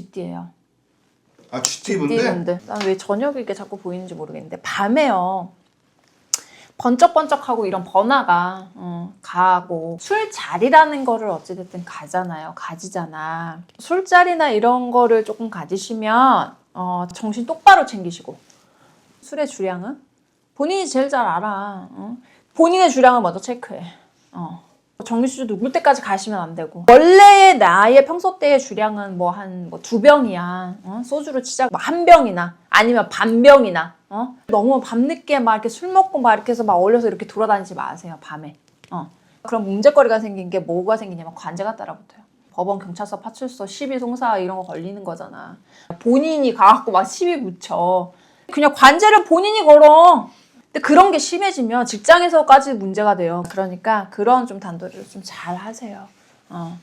쥐띠예요. 아 쥐띠분데? 띠분들. 난왜 저녁에 이게 자꾸 보이는지 모르겠는데 밤에요. 번쩍번쩍하고 이런 번화가 어, 가고 술자리라는 거를 어찌됐든 가잖아요. 가지잖아. 술자리나 이런 거를 조금 가지시면 어, 정신 똑바로 챙기시고 술의 주량은 본인이 제일 잘 알아. 어? 본인의 주량을 먼저 체크해. 어. 정기수주 누굴 때까지 가시면 안 되고. 원래의 나의 평소 때의 주량은 뭐 한 뭐 두 병이야. 어? 소주로 치자 뭐 한 병이나 아니면 반 병이나 어? 너무 밤늦게 막 이렇게 술 먹고 막 이렇게 해서 막 어울려서 이렇게 돌아다니지 마세요 밤에. 어. 그럼 문제거리가 생긴 게 뭐가 생기냐면 관제가 따라붙어요. 법원 경찰서 파출소 시비 송사 이런 거 걸리는 거잖아. 본인이 가갖고 막 시비 붙여. 그냥 관제를 본인이 걸어 근데 그런 게 심해지면 직장에서까지 문제가 돼요. 그러니까 그런 좀 단도리를 좀 잘 하세요. 어.